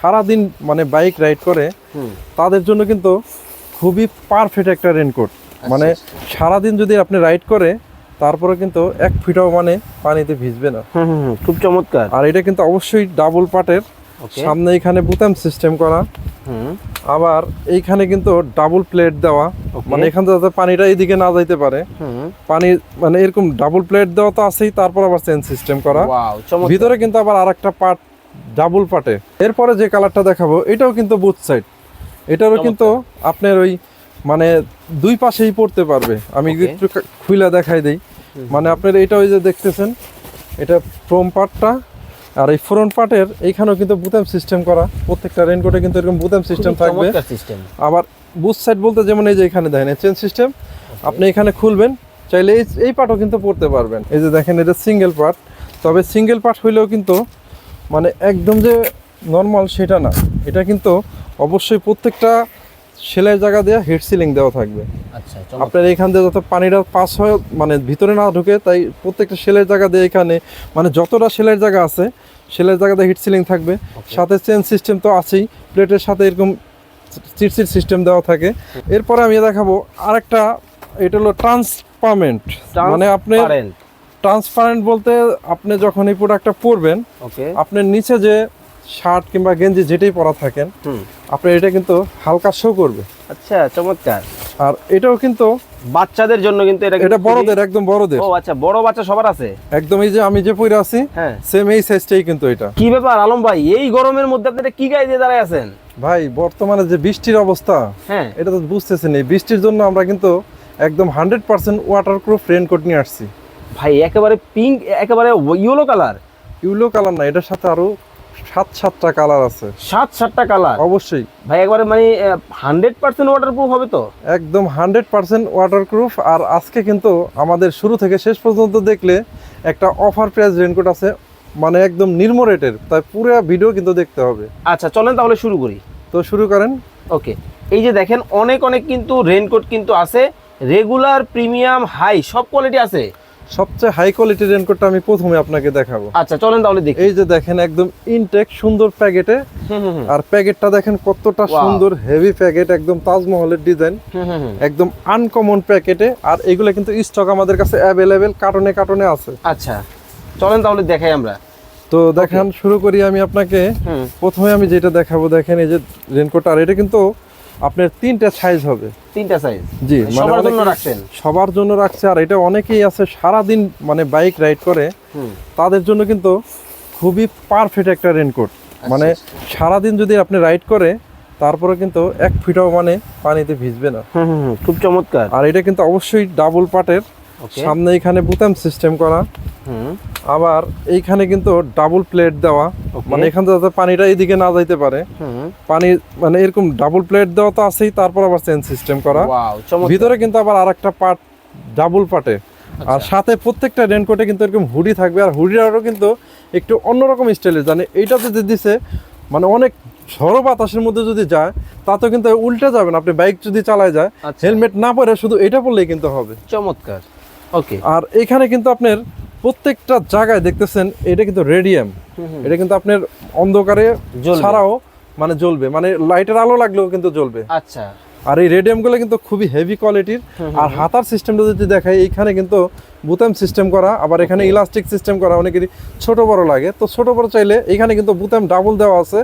সারাদিন মানে bike ride করে তাদের জন্য কিন্তু খুবই পারফেক্ট একটা রেনকোট মানে সারাদিন যদি আপনি রাইড করে তারপরে কিন্তু এক ফিটাও মানে পানিতে ভিজবে না। খুব চমৎকার। আর এটা কিন্তু অবশ্যই ডাবল পার্টের ওকে সামনে এখানে বুতাম সিস্টেম করা। আবার এইখানে কিন্তু ডাবল প্লেট দেওয়া। মানে এখান থেকে যাতে পানিটা এইদিকে না যাইতে পারে। পানি মানে এরকম ডাবল প্লেট দেওয়া তো আছেই তারপর আবার চেন সিস্টেম করা। ভিতরে কিন্তু আবার আরেকটা পার্ট ডাবল পার্টে এরপরে যে কালারটা দেখাবো এটাও কিন্তু বুথ সাইড এটারও কিন্তু আপনার ওই মানে দুই পাশেই পড়তে পারবে। আমি একটু খুইলা দেখাই দিই। মানে আপনার এটা ওই যে দেখতেছেন এটা ফ্রম পার্টটা আর এই ফ্রন্ট পার্টের এইখানেও কিন্তু বুতাম সিস্টেম করা। প্রত্যেকটা রেনকোটে কিন্তু এরকম বুতাম সিস্টেম থাকবে। সিস্টেম আবার বুথ সাইড বলতে যেমন এই যে এখানে দেখেন চেন সিস্টেম আপনি এখানে খুলবেন চাইলে এই এই পার্টও কিন্তু পড়তে পারবেন। এই যে দেখেন এটা সিঙ্গেল পার্ট তবে সিঙ্গেল পার্ট হইলেও কিন্তু মানে একদম যে নর্মাল সেটা না। এটা কিন্তু অবশ্যই প্রত্যেকটা সেলাই জায়গা দেওয়া হেড সিলিং দেওয়া থাকবে। আচ্ছা আপনার এখান দিয়ে যত পানিটা পাস হয় মানে ভিতরে না ঢুকে তাই প্রত্যেকটা সেলের জায়গা দিয়ে এখানে মানে যতটা সেলের জায়গা আছে সেলের জায়গাতে হিট সিলিং থাকবে। সাথে চেন সিস্টেম তো আছেই প্লেটের সাথে এরকম চিটসিট সিস্টেম দেওয়া থাকে। এরপরে আমি দেখাবো আরেকটা এটা হলো ট্রান্সপারমেন্ট মানে আপনি ট্রান্সপারেন্ট বলতে আপনি যখন এই প্রোডাক্টটা পরবেন ওকে আপনার নিচে যে শার্ট কিংবা গেঞ্জি যেটাই পরা থাকেন আপনার এটা কিন্তু হালকা শো করবে। আচ্ছা চমৎকার। আর এটাও কিন্তু বাচ্চাদের জন্য কিন্তু এটা এটা বড়দের একদম বড়দের। ও আচ্ছা বড় বাচ্চা সবার আছে? একদম এই যে আমি যে পরে আছি হ্যাঁ। সেম এই সাইজটাই কিন্তু এটা। কি ব্যাপার আলম ভাই? এই গরমের মধ্যে আপনি কি গায়ে দিয়ে দাঁড়ায় আছেন? ভাই বর্তমানে যে বৃষ্টির অবস্থা হ্যাঁ। এটা তো বুঝতেছেন এই বৃষ্টির জন্য আমরা কিন্তু একদম hundred percent waterproof raincoat নিয়ে আসছি। ভাই একেবারে পিঙ্ক একেবারে ইয়েলো কালার ইউলো কালার না এটার সাথে আরও সাত সাতটা কালার আছে। সাত সাতটা কালার অবশ্যই। ভাই একবারে মানে হান্ড্রেড পার্সেন্ট ওয়াটার প্রুফ হবে তো? একদম হান্ড্রেড পার্সেন্ট ওয়াটার প্রুফ আর আজকে কিন্তু আমাদের শুরু থেকে শেষ পর্যন্ত দেখলে একটা অফার প্রাইস রেনকোট আছে মানে একদম নির্ম রেটের তাই পুরো ভিডিও কিন্তু দেখতে হবে। আচ্ছা চলেন তাহলে শুরু করি। তো শুরু করেন। ওকে এই যে দেখেন অনেক অনেক কিন্তু রেনকোট কিন্তু আছে। রেগুলার প্রিমিয়াম হাই সব কোয়ালিটি আছে। সবচেয়ে হাই কোয়ালিটির রেনকোটটা আমি প্রথমে আপনাকে দেখাবো। আচ্ছা চলেন তাহলে দেখি। এই যে দেখেন একদম ইনটেক সুন্দর প্যাকেটে। আর প্যাকেটটা দেখেন কতটা সুন্দর হেভি প্যাকেট একদম তাজমহলের ডিজাইন হুম হুম হুম। একদম আনকমন প্যাকেটে আর এগুলো কিন্তু স্টক আমাদের কাছে অ্যাভেলেবেল কার্টনে কার্টনে আছে। আচ্ছা চলেন তাহলে দেখাই আমরা। তো দেখেন শুরু করি আমি আপনাকে। প্রথমে আমি যেটা দেখাবো দেখেন এই যে রেনকোট আর এটা কিন্তু আপনার তিনটা সাইজ হবে। তিনটা সাইজ জি সবার জন্য রাখছেন। সবার জন্য রাখছে আর এটা অনেকেই আছে সারা দিন মানে বাইক রাইড করে। তাদের জন্য কিন্তু খুবই পারফেক্ট একটা রেনকোট মানে সারা দিন যদি আপনি রাইড করে তারপরে কিন্তু এক ফিটাও মানে পানিতে ভিজবে না। খুব চমৎকার। আর এটা কিন্তু অবশ্যই ডাবল পার্টের ওকে সামনে এখানে বুতাম সিস্টেম করা। হুম। আবার এইখানে কিন্তু ডাবল প্লেট দেওয়া। মানে এখান থেকে যাতে পানিটা এইদিকে না যাইতে পারে। হুম। পানি মানে এরকম ডাবল প্লেট দেওয়া তো আছেই তারপর আবার চেন সিস্টেম করা। ভিতরে কিন্তু আবার আরেকটা পার্ট ডাবল পার্টে আচ্ছা। আর সাথে প্রত্যেকটা রেনকোটে কিন্তু এরকম হুডি থাকবে। আর হুডিটারও কিন্তু একটু অন্যরকম স্টাইলের জানে এইটাতে যে দিছে মানে অনেক ঝড়ো বাতাসের মধ্যে যদি যায় তাতে কিন্তু উল্টে যাবেন আপনি বাইক যদি চালায় যায় আচ্ছা। হেলমেট না পরে শুধু এটা পরলেই কিন্তু হবে। চমৎকার। ওকে আর এখানে কিন্তু আপনার প্রত্যেকটা জায়গায় দেখতেছেন এটা কিন্তু রেডিয়াম এটা কিন্তু আপনার অন্ধকারে ছাড়াও মানে জ্বলবে। মানে লাইটের আলো লাগলেও কিন্তু জ্বলবে। আচ্ছা। আর এই রেডিয়ামগুলো কিন্তু খুবই হেভি কোয়ালিটির আর হাতার সিস্টেমটা যদি দেখাই এইখানে কিন্তু বুতাম সিস্টেম করা আবার এখানে ইলাস্টিক সিস্টেম করা অনেকেরই ছোট বড় লাগে। তো ছোট বড় চাইলে এখানে কিন্তু বুতাম ডাবল দেওয়া আছে।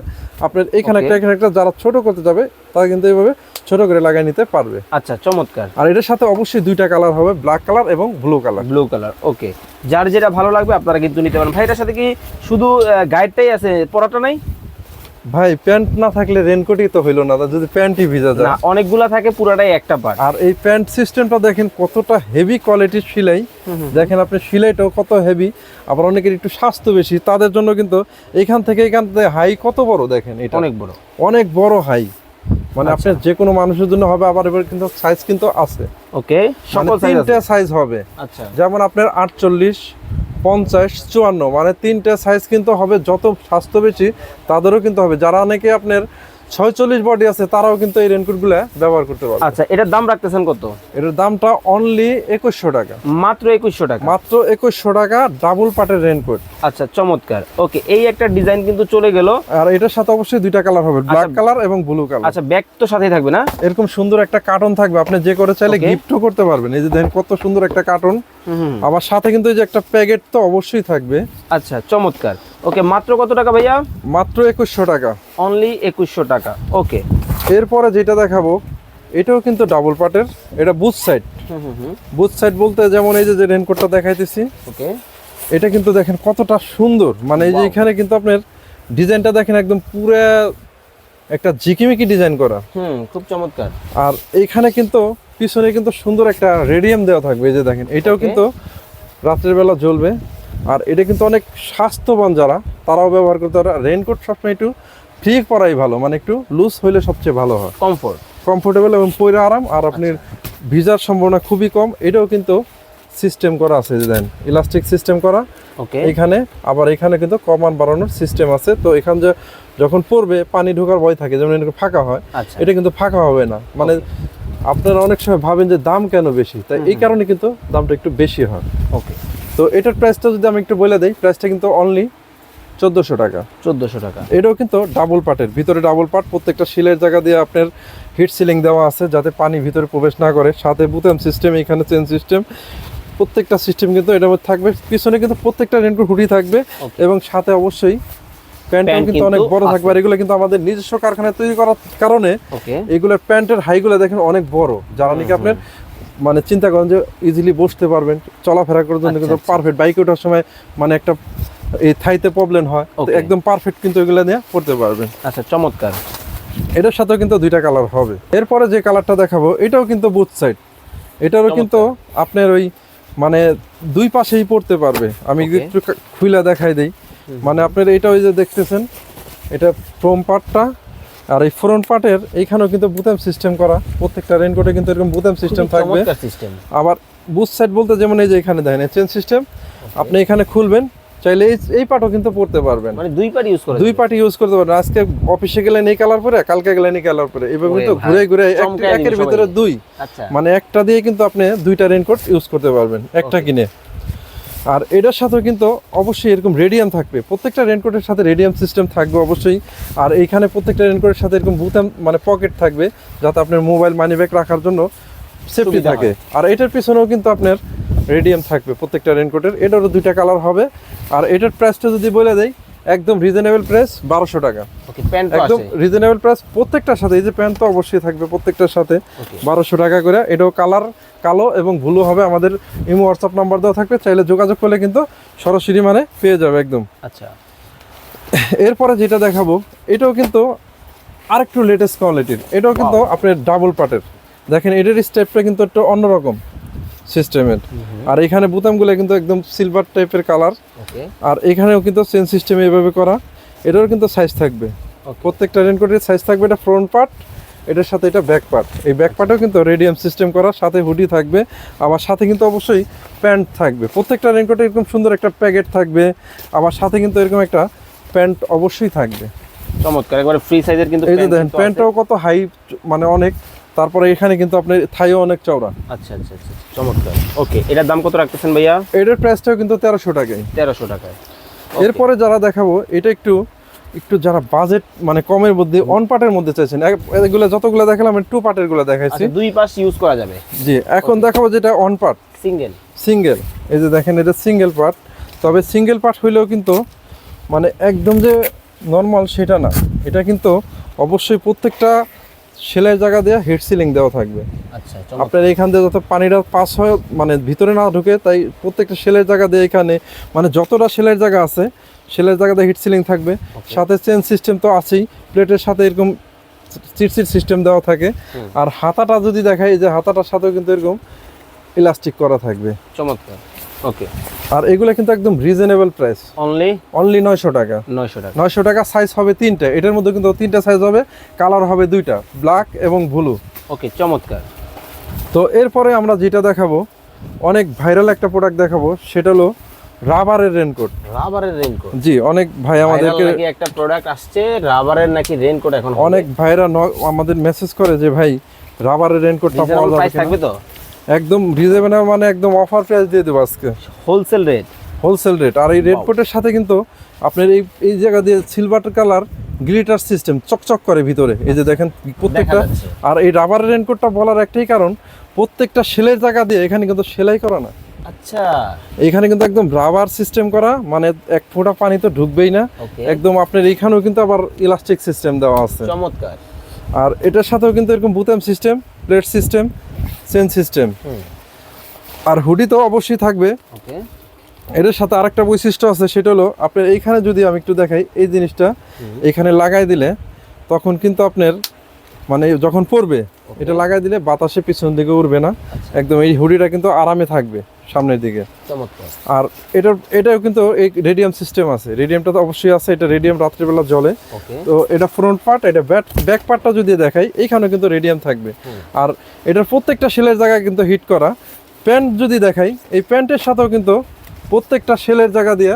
আপনার এখানে একটা এখানে একটা যারা ছোট করতে যাবে তারা কিন্তু এইভাবে ছোট করে লাগাই নিতে পারবে। আচ্ছা চমৎকার। আর এটার সাথে অবশ্যই দুইটা কালার হবে ব্ল্যাক কালার এবং blue colour. Blue colour okay যার যেটা ভালো লাগবে আপনারা কিন্তু নিতে পারেন। ভাই এটার সাথে কি শুধু গাইডটাই আছে পরাটা নাই? ভাই প্যান্ট না থাকলে রেনকোটই তো হইল না যদি প্যান্টই ভিজা যায়। না অনেকগুলা থাকে পুরাটাই একটা পার্ট আর এই প্যান্ট সিস্টেমটা দেখেন কতটা হেভি কোয়ালিটির সেলাই। দেখেন আপনি সেলাইটাও কত হেভি আবার অনেকের একটু স্বাস্থ্য বেশি তাদের জন্য কিন্তু এখান থেকে এখান থেকে হাই কত বড় দেখেন এটা? অনেক বড়। অনেক বড় হাই মানে আপনার যে কোনো মানুষের জন্য হবে আবার এবার কিন্তু সাইজ কিন্তু আছে। ওকে। মানে সকল তিনটা সাইজ হবে। আচ্ছা। যেমন আপনার আটচল্লিশ পঞ্চাশ চুয়ান্ন মানে তিনটা সাইজ কিন্তু হবে যত স্বাস্থ্য বেশি তাদেরও কিন্তু হবে। যারা অনেকে আপনার ছয়চল্লিশ বডি আছে তারাও কিন্তু এই রেনকোটগুলো ব্যবহার করতে পারবে। আচ্ছা এটার দাম রাখতেছেন কত? এটার দামটা অনলি একুশশো টাকা। মাত্র একুশশো টাকা? মাত্র একুশশো টাকা ডাবল পাটের রেনকোট আচ্ছা চমৎকার। ওকে এই একটা ডিজাইন কিন্তু চলে গেল। আর এটার সাথে অবশ্যই দুইটা কালার হবে ব্ল্যাক কালার এবং ব্লু কালার আচ্ছা ব্যাগ তো সাথেই থাকবে না? এরকম সুন্দর একটা কার্টন থাকবে আপনি যে করে চাইলে. গিফটও করতে পারবেন। এই যে দেখেন কত সুন্দর একটা কার্টন আবার সাথে কিন্তু এই যে একটা প্যাকেট তো অবশ্যই থাকবে। আচ্ছা চমৎকার। ওকে মাত্র কত টাকা ভাইয়া? মাত্র একুশশো টাকা। অনলি একুশশো টাকা ওকে। এরপরে যেটা দেখাবো এটাও কিন্তু ডাবল পার্টের এটা বুথ সাইড হুম হুম হুম। বুথ সাইড বলতে যেমন এই যে যে রেনকোটটা দেখাইতেছি ওকে। এটা কিন্তু দেখেন কতটা সুন্দর। মানে এই যে. এখানে কিন্তু আপনার ডিজাইনটা দেখেন একদম পুরো একটা ঝিকিমিকি ডিজাইন করা। হুম খুব চমৎকার। আর এইখানে কিন্তু পিছনে কিন্তু সুন্দর একটা রেডিয়াম দেওয়া থাকবে এই যে দেখেন। এটাও কিন্তু রাত্রের বেলা জ্বলবে। আর এটা কিন্তু অনেক স্বাস্থ্যবান যারা তারাও ব্যবহার করতে পারে। রেনকোট সবসময় একটু ফ্রি পরাই ভালো মানে একটু লুজ হইলে সবচেয়ে ভালো হয়। কমফোর্ট কমফোর্টেবল এবং পরে আরাম আর আপনার ভিজার সম্ভাবনা খুবই কম। এটাও কিন্তু সিস্টেম করা আছে দেন ইলাস্টিক সিস্টেম করা। ওকে এখানে আবার এখানে কিন্তু কমান বাড়ানোর সিস্টেম আছে। তো এখান যে যখন পড়বে পানি ঢোকার ভয় থাকে যেমন এরকম ফাঁকা হয় আচ্ছা। এটা কিন্তু ফাঁকা হবে না। মানে আপনারা অনেক সময় ভাবেন যে দাম কেন বেশি? তাই এই কারণে কিন্তু দামটা একটু বেশি হয়। ওকে তো এটার প্রাইসটা যদি আমি একটু বলে দিই প্রাইসটা কিন্তু অনলি চোদ্দোশো টাকা। চোদ্দশো টাকা। এটাও কিন্তু ডাবল পার্টের ভিতরে ডাবল পার্ট প্রত্যেকটা শিলের জায়গা দিয়ে আপনার হিট সিলিং দেওয়া আছে যাতে পানি ভিতরে প্রবেশ না করে। সাথে বুতাম সিস্টেম এখানে চেন সিস্টেম প্রত্যেকটা সিস্টেম কিন্তু এটার মধ্যে থাকবে। পিছনে কিন্তু প্রত্যেকটা রেনকোট হুডি থাকবে এবং সাথে অবশ্যই প্যান্টটাও কিন্তু অনেক বড় থাকবে। আর এগুলো কিন্তু আমাদের নিজস্ব কারখানায় তৈরি করার কারণে এগুলোর প্যান্টের হাইগুলো দেখেন অনেক বড়। যারা নাকি আপনার মানে চিন্তা করেন যে ইজিলি বসতে পারবেন চলাফেরা করার জন্য আচ্ছা, কিন্তু আচ্ছা। পারফেক্ট বাইকে ওঠার সময় মানে একটা এই থাইতে প্রবলেম হয় একদম পারফেক্ট কিন্তু এগুলো নিয়ে পড়তে পারবেন। আচ্ছা চমৎকার। এটার সাথেও কিন্তু দুইটা কালার হবে। এরপরে যে কালারটা দেখাবো এটাও কিন্তু বুথ সাইড এটারও কিন্তু আপনার ওই মানে দুই পাশেই পড়তে পারবে। আমি একটু খুইলা দেখাই দেই। মানে আপনার এটা ওই যে দেখতেছেন এটা ফ্রম পার্টটা আর এই ফ্রন্ট পার্টের এইখানেও কিন্তু বুতাম সিস্টেম করা। প্রত্যেকটা রেনকোটে কিন্তু এরকম বুতাম সিস্টেম থাকবে। আবার বুথ সাইড বলতে যেমন এই যে এখানে দেখেন চেন সিস্টেম আপনি এখানে খুলবেন চাইলে এই পার্টও কিন্তু পড়তে পারবেন। মানে দুই পার ইউজ করে দুই পার্টি ইউজ করতে পারবেন। আজকে অফিসে গেলেন এই কালার পরে কালকে গেলেন এই কালার পরে। এভাবে কিন্তু ঘুরে ঘুরে একের ভিতরে দুই। আচ্ছা। মানে একটা দিয়ে কিন্তু আপনি দুইটা রেনকোট ইউজ করতে পারবেন একটা কিনে। আর এটার সাথেও কিন্তু অবশ্যই এরকম রেডিয়াম থাকবে। প্রত্যেকটা রেনকোটের সাথে রেডিয়াম সিস্টেম থাকবে অবশ্যই। আর এইখানে প্রত্যেকটা রেনকোটের সাথে এরকম বুতাম মানে পকেট থাকবে যাতে আপনার মোবাইল মানি ব্যাগ রাখার জন্য সেফটি থাকে। আর এটার পিছনেও কিন্তু আপনার রেডিয়াম থাকবে প্রত্যেকটা রেনকোটের এটারও দুইটা কালার হবে। আর এটার প্রাইসটা যদি বলে দেই একদম রিজনেবল প্রাইস বারোশো টাকা। একদম রিজনেবল প্রাইস প্রত্যেকটার সাথে এই যে প্যান্ট তো অবশ্যই থাকবে প্রত্যেকটার সাথে বারোশো টাকা করে। এটাও কালার কালো এবং ব্লু হবে আমাদের ইমো হোয়াটসঅ্যাপ নাম্বার দেওয়া থাকবে চাইলে যোগাযোগ করলে কিন্তু সরাসরি মানে পেয়ে যাবে একদম। আচ্ছা। এরপরে যেটা দেখাবো এটাও কিন্তু আরেকটু লেটেস্ট কোয়ালিটির এটাও কিন্তু আপনার ডাবল পার্টের দেখেন এটার স্টেপটা কিন্তু একটু অন্যরকম। সিস্টেমের। আর এখানে বুতামগুলো কিন্তু একদম সিলভার টাইপের কালার আর এখানেও কিন্তু চেন সিস্টেম এভাবে করা। এটারও কিন্তু সাইজ থাকবে. প্রত্যেকটা রেনকোটের সাইজ থাকবে এটা ফ্রন্ট পার্ট এটার সাথে এটা ব্যাক পার্ট এই ব্যাক পার্টও কিন্তু রেডিয়াম সিস্টেম করা সাথে হুডি থাকবে। আবার সাথে কিন্তু অবশ্যই প্যান্ট থাকবে। প্রত্যেকটা রেনকোটে এরকম সুন্দর একটা প্যাকেট থাকবে। আবার সাথে কিন্তু এরকম একটা প্যান্ট অবশ্যই থাকবে। চমৎকার। একবারে ফ্রি সাইজের কিন্তু এই দেখেন প্যান্টটাও কত হাই মানে অনেক। তারপরে এখানে কিন্তু আপনার থাইও অনেক চওড়া। আচ্ছা আচ্ছা আচ্ছা চমৎকার। ওকে এটার দাম কত রাখতেছেন ভাইয়া? এটার প্রাইসটাও কিন্তু তেরোশো টাকায়। তেরোশো টাকায়। এরপরে যারা দেখাবো এটা একটু একটু যারা বাজেট মানে কমের মধ্যে অন পার্টের মধ্যে চাইছেন এগুলো যতগুলো দেখালাম টু পার্টেরগুলো দেখাইছি। আচ্ছা দুই পাশ ইউজ করা যাবে। জি এখন দেখাবো যেটা অন পার্ট সিঙ্গেল সিঙ্গেল এই যে দেখেন এটা সিঙ্গেল পার্ট তবে সিঙ্গেল পার্ট হইলেও কিন্তু মানে একদম যে নর্মাল সেটা না। এটা কিন্তু অবশ্যই প্রত্যেকটা সেলাই জায়গা দেওয়া হেড সিলিং দেওয়া থাকবে। আচ্ছা আপনার এখান দিয়ে যত পানিটা পাস হয় মানে ভিতরে না ঢুকে তাই প্রত্যেকটা সেলের জায়গা দিয়ে এখানে মানে যতটা সেলের জায়গা আছে সেলের জায়গাতে হিট সিলিং থাকবে। সাথে চেন সিস্টেম তো আছেই প্লেটের সাথে এরকম চিটচিট সিস্টেম দেওয়া থাকে। আর হাতাটা যদি দেখাই যে হাতাটার সাথেও কিন্তু এরকম ইলাস্টিক করা থাকবে। চমৎকার। ওকে আর এগুলো কিন্তু একদম রিজনেবল প্রাইস অনলি অনলি নয়শো টাকা। নয়শো টাকা। নয়শো টাকা সাইজ হবে তিনটা। এটার মধ্যে কিন্তু তিনটা সাইজ হবে কালার হবে দুইটা ব্ল্যাক এবং ব্লু ওকে চমৎকার। তো এরপরে আমরা যেটা দেখাবো অনেক ভাইরাল একটা প্রোডাক্ট দেখাবো সেটা হলো রাবারের রেনকোট রাবারের রেইনকোট জি অনেক ভাই আমাদেরকে নাকি একটা প্রোডাক্ট আসছে রাবারের নাকি রেইনকোট এখন অনেক ভাইরা আমাদের মেসেজ করে যে ভাই রাবারের রেনকোটটা পাওয়া যাবে? থাকবে তো? একদম রিজনেবল মানে একদম অফার প্রাইস দিয়ে দেবো আজকে। হোলসেল রেট হোলসেল রেট আর এই রেড রেনকোটের সাথে কিন্তু আপনার এই এই জায়গা দিয়ে সিলভার কালার গ্লিটার সিস্টেম চকচক করে ভিতরে। এই যে দেখেন প্রত্যেকটা। আর এই রাবারের রেনকোটটা বলার একটাই কারণ প্রত্যেকটা সেলের জায়গা দিয়ে এখানে কিন্তু সেলাই করা না। আচ্ছা। এখানে কিন্তু একদম রাবার সিস্টেম করা মানে এক ফোঁটা পানি তো ঢুকবেই না। একদম আপনার এইখানেও কিন্তু আবার ইলাস্টিক সিস্টেম দেওয়া আছে। চমৎকার। আর এটার সাথেও কিন্তু এরকম বুতাম system plate system chain system. আর হুডি তো অবশ্যই থাকবে। এটার সাথে আরেকটা বৈশিষ্ট্য আছে সেটা হলো আপনার এইখানে যদি আমি একটু দেখাই এই জিনিসটা এখানে লাগাই দিলে তখন কিন্তু আপনার মানে যখন পড়বে এটা লাগাই দিলে বাতাসে পিছন দিকে উড়বে না। একদম এই হুডিটা কিন্তু আরামে থাকবে। সামনের দিকে। আর এটার এটাও কিন্তু এই রেডিয়াম সিস্টেম আছে। রেডিয়ামটা তো অবশ্যই আছে এটা রেডিয়াম রাত্রিবেলা জ্বলে। ওকে তো এটা ফ্রন্ট পার্ট এটা ব্যাট ব্যাক পার্টটা যদি দেখাই এইখানেও কিন্তু রেডিয়াম থাকবে। আর এটার প্রত্যেকটা সেলের জায়গায় কিন্তু হিট করা। প্যান্ট যদি দেখাই এই প্যান্টের সাথেও কিন্তু প্রত্যেকটা সেলের জায়গা দিয়ে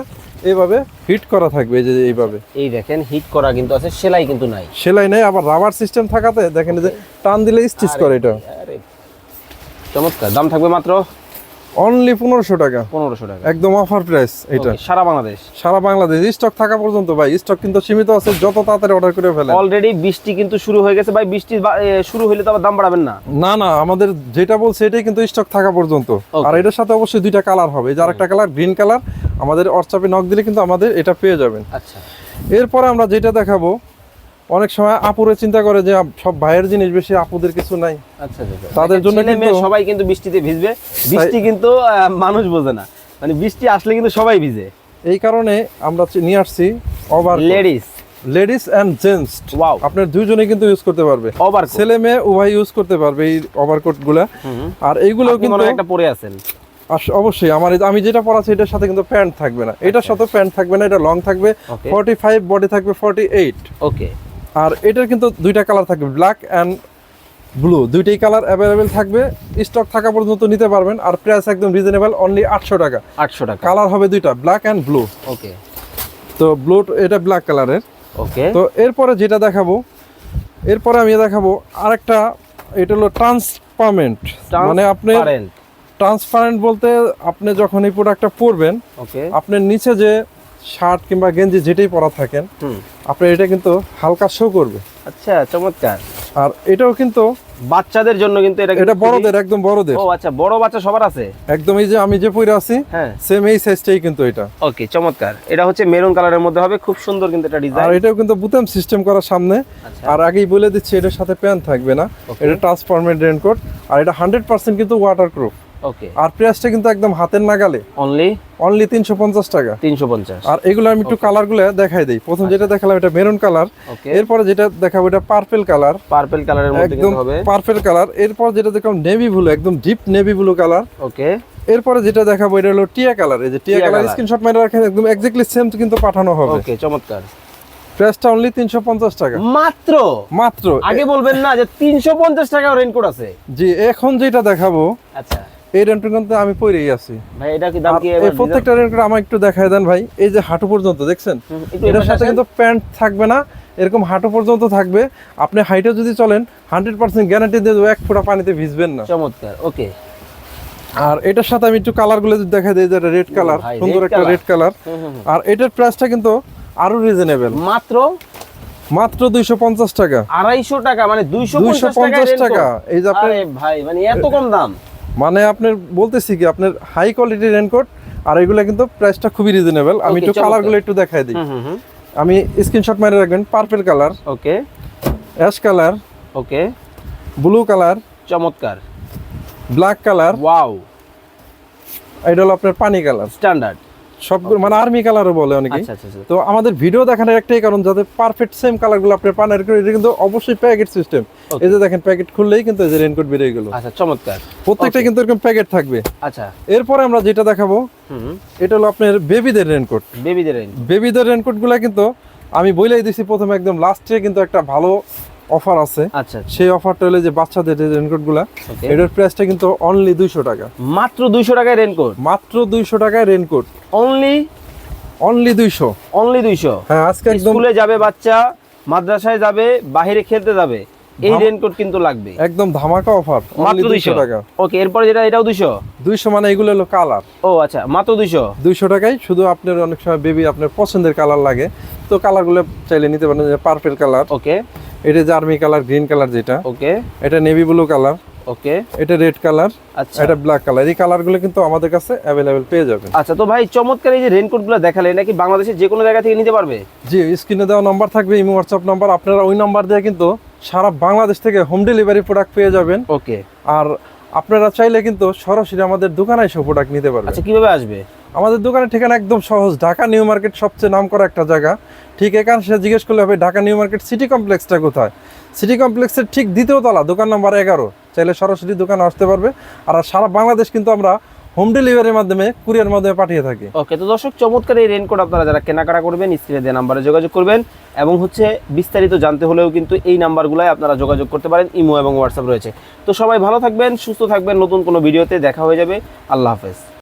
এইভাবে হিট করা থাকবে এই যে এইভাবে। এই দেখেন হিট করা কিন্তু আছে সেলাই কিন্তু নাই। সেলাই নাই আবার রাবার সিস্টেম থাকাতে দেখেন যে টান দিলে স্টিচ করে এটা। চমৎকার। দাম থাকবে মাত্র অনলি পনেরোশো টাকা। পনেরোশো টাকা। একদম অফার প্রাইস এটা সারা বাংলাদেশ? সারা বাংলাদেশ। স্টক থাকা পর্যন্ত ভাই স্টক কিন্তু সীমিত আছে যত তাড়াতাড়ি অর্ডার করে ফেলেন। অলরেডি বৃষ্টি কিন্তু শুরু হয়ে গেছে ভাই বৃষ্টি শুরু হইলে তো আবার দাম বাড়াবেন না। না না আমাদের যেটা বলছে এটাই কিন্তু স্টক থাকা পর্যন্ত। আর এটার সাথে অবশ্যই দুইটা কালার হবে। যার একটা কালার গ্রিন কালার আমাদের হোয়াটসঅ্যাপে নক দিলে কিন্তু আমাদের এটা পেয়ে যাবেন। আচ্ছা। এরপরে আমরা যেটা দেখাবো অনেক সময় আপুরে চিন্তা করে যে সব ভাইয়ের জিনিস বেশি আপুদের কিছু নাই। আচ্ছা আচ্ছা। তাদের জন্য কিন্তু- সবাই কিন্তু বৃষ্টিতে ভিজবে। বৃষ্টি কিন্তু মানুষ বোঝে না। মানে বৃষ্টি আসলে কিন্তু সবাই ভিজে। এই কারণে আমরা নিয়ে আসছি over ladies ladies and gents wow আপনার দুইজনেই কিন্তু ইউজ করতে পারবে। ওভার ছেলে মেয়ে উভয় ইউজ করতে পারবে এই ওভারকোটগুলা। আর এইগুলো কিন্তু একটা পরে আছেন। অবশ্যই আমার আমি যেটা পড়াচ্ছি এটার সাথে কিন্তু প্যান্ট থাকবে না। এটার সাথে প্যান্ট থাকবে না এটা লং থাকবে. ফর্টি ফাইভ বডি থাকবে ফর্টি এইট ওকে আর এটার কিন্তু দুইটা কালার থাকবে ব্ল্যাক অ্যান্ড ব্লু দুইটাই কালার অ্যাভেলেবেল থাকবে স্টক থাকা পর্যন্ত নিতে পারবেন আর প্রাইস একদম রিজনেবল অনলি আটশো টাকা। আটশো টাকা। কালার হবে দুইটা ব্ল্যাক অ্যান্ড ব্লু ওকে তো ব্লু এটা ব্ল্যাক কালারের ওকে তো এরপরে যেটা দেখাবো এরপরে আমি দেখাবো আরেকটা এটা হলো ট্রান্সপারমেন্ট মানে আপনি ট্রান্সপারেন্ট বলতে আপনি যখন এই প্রোডাক্টটা পরবেন ওকে আপনার নিচে যে শার্ট কিংবা গেঞ্জি যেটাই পরা থাকেন আপনার এটা কিন্তু হালকা শো করবে। আচ্ছা চমৎকার। আর এটাও কিন্তু বাচ্চাদের জন্য কিন্তু এটা এটা বড়দের একদম বড়দের। ও আচ্ছা বড় বাচ্চা সবার আছে? একদম এই যে আমি যে পরে আছি হ্যাঁ। সেম এই সাইজটাই কিন্তু এটা। ওকে চমৎকার। এটা হচ্ছে মেরুন কালারের মধ্যে হবে খুব সুন্দর কিন্তু এটা ডিজাইন আর এটাও কিন্তু বুতাম সিস্টেম করা সামনে। আচ্ছা। আর আগেই বলে দিচ্ছি এটার সাথে প্যান্ট থাকবে না। এটা ট্রান্সফরমেন্ট রেনকোট আর এটা হান্ড্রেড পার্সেন্ট কিন্তু ওয়াটার প্রুফ ওকে আর প্রাইসটা কিন্তু একদম হাতের নাগালে। অনলি অনলি তিনশো পঞ্চাশ টাকা। তিনশো পঞ্চাশ। আর এগুলো আমি একটু কালারগুলো দেখাই দিই। প্রথম যেটা দেখালাম এটা মেরুন কালার এরপরে যেটা দেখাবো এটা পার্পেল কালার পার্পল কালারের মধ্যে একদম পার্পেল কালার এরপর যেটা নেভি ব্লু একদম deep navy blue colour okay এরপরে যেটা দেখাবো এটা হলো টিয়া কালার এই যে টিয়া কালার স্ক্রিনশট মেরে রাখেন একদম এক্স্যাক্টলি সেম কিন্তু পাঠানো হবে। ওকে চমৎকার। প্রাইসটা অনলি তিনশো পঞ্চাশ টাকা। মাত্র? মাত্র। আগে বলবেন না যে তিনশো পঞ্চাশ টাকা রেনকোট আছে। জি এখন যেটা দেখাবো আচ্ছা। এই রেন্টটা কিন্তু আমি পরেই আছি। ভাই এটা কি দাম কি এই প্রত্যেকটা আমার একটু দেখায় দেন ভাই। এই যে হাঁটু পর্যন্ত দেখছেন? এটার সাথে কিন্তু প্যান্ট থাকবে না। এরকম হাঁটু পর্যন্ত থাকবে। আপনি হাইটে যদি চলেন হান্ড্রেড পার্সেন্ট গ্যারান্টি দিয়ে দেবো এক ফোঁটা পানিতে ভিজবেন না। চমৎকার ওকে। আর এটার সাথে আমি একটু কালারগুলো যদি দেখা দিই যেটা রেড কালার সুন্দর একটা রেড কালার আর এটার প্রাইসটা কিন্তু আরও রিজনেবল মাত্র? মাত্র দুইশো পঞ্চাশ টাকা। আড়াইশো টাকা মানে দুইশো পঞ্চাশ টাকা। এই যে ভাই মানে এত কম দাম? মানে আপনার বলতেছি কি আপনার হাই কোয়ালিটি রেনকোট আর এগুলো কিন্তু প্রাইসটা খুবই রিজনেবল আমি একটু কালারগুলো একটু দেখাই দিই। আমি স্ক্রিনশট মেরে রাখবেন purple colour okay ash colour okay blue colour চমৎকার। ব্ল্যাক কালার ওয়াও এটা হলো আপনার পানি কালার স্ট্যান্ডার্ড সবগুলো মানে আর্মি কালারও বলে অনেকে আচ্ছা আচ্ছা আচ্ছা। তো আমাদের ভিডিও দেখানোর একটাই কারণ যাতে পারফেক্ট সেম কালারগুলো আপনি পান আর এটা কিন্তু অবশ্যই প্যাকেট সিস্টেম এই যে দেখেন প্যাকেট খুললেই কিন্তু এই যে রেনকোট বেরিয়ে গেল। আচ্ছা চমৎকার। প্রত্যেকটা কিন্তু এরকম প্যাকেট থাকবে। আচ্ছা। এরপরে আমরা যেটা দেখাবো এটা হলো আপনার বেবিদের রেনকোট বেবিদের রেঞ্জ বেবিদের রেনকোটগুলো কিন্তু আমি বলেই দিছি প্রথমে একদম লাস্টে কিন্তু একটা ভালো অফার আছে। আচ্ছা সেই অফারটা হলো যে বাচ্চাদের যে রেনকোটগুলা ওকে এটার প্রাইসটা কিন্তু অনলি দুইশো টাকা। মাত্র দুইশো টাকায় রেনকোট মাত্র দুইশো টাকায় রেনকোট অনলি অনলি দুইশো। অনলি দুইশো? হ্যাঁ আজকে একদম স্কুলে যাবে বাচ্চা মাদ্রাসায় যাবে বাইরে খেলতে যাবে এই রেনকোট কিন্তু লাগবে। একদম ধামাকা অফার মাত্র দুইশো দুইশো? টাকা। ওকে এরপরে যেটা এটাও দুইশো? দুইশো মানে এগুলো হলো কালার ও আচ্ছা মাত্র দুইশো? দুইশো টাকায় শুধু আপনার অনেক সময় বেবি আপনার পছন্দের কালার লাগে। তো কালারগুলো চাইলে নিতে পারেন পার্পেল কালার ওকে এটা যে আর্মি কালার গ্রিন কালার যেটা ওকে এটা নেভি ব্লু কালার ওকে এটা রেড কালার আচ্ছা। এটা ব্ল্যাক কালার। এই কালারগুলো কিন্তু আমাদের কাছে অ্যাভেলেবেল পেয়ে যাবেন। আচ্ছা তো ভাই চমৎকার এই যে রেনকোটগুলো দেখালে নাকি বাংলাদেশের যে কোনো জায়গা থেকে নিতে পারবে? জি স্ক্রিনে দেওয়া নাম্বার থাকবে ইমো হোয়াটসঅ্যাপ নাম্বার আপনারা ওই নাম্বার দিয়ে কিন্তু সারা বাংলাদেশ থেকে হোম ডেলিভারি প্রোডাক্ট পেয়ে যাবেন। ওকে আর আপনারা চাইলে কিন্তু সরাসরি আমাদের দোকানে এসে প্রোডাক্ট নিতে পারবেন। আচ্ছা কীভাবে আসবে? আমাদের দোকানের ঠিকানা একদম সহজ, ঢাকা নিউ মার্কেট সবচেয়ে নাম করা একটা জায়গা। ঠিক এখানে সে জিজ্ঞেস করলে হবে, ঢাকা নিউ মার্কেট সিটি কমপ্লেক্সটা কোথায়? সিটি কমপ্লেক্সের ঠিক দ্বিতীয় তলা, দোকান নাম্বার এগারো। চাইলে সরাসরি দোকানে আসতে পারবে। আর সারা বাংলাদেশ কিন্তু আমরা হোম ডেলিভারির মাধ্যমে কুরিয়ার মাধ্যমে পাঠিয়ে থাকি। ওকে তো দর্শক, চমৎকার এই রেনকোট আপনারা যারা কেনাকাটা করবেন স্ক্রিনে দেওয়া নাম্বারে যোগাযোগ করবেন। এবং হচ্ছে, বিস্তারিত জানতে হলেও কিন্তু এই নাম্বারগুলোয় আপনারা যোগাযোগ করতে পারেন, ইমো এবং হোয়াটসঅ্যাপ রয়েছে। তো সবাই ভালো থাকবেন, সুস্থ থাকবেন, নতুন কোনো ভিডিওতে দেখা হয়ে যাবে। আল্লাহ হাফেজ।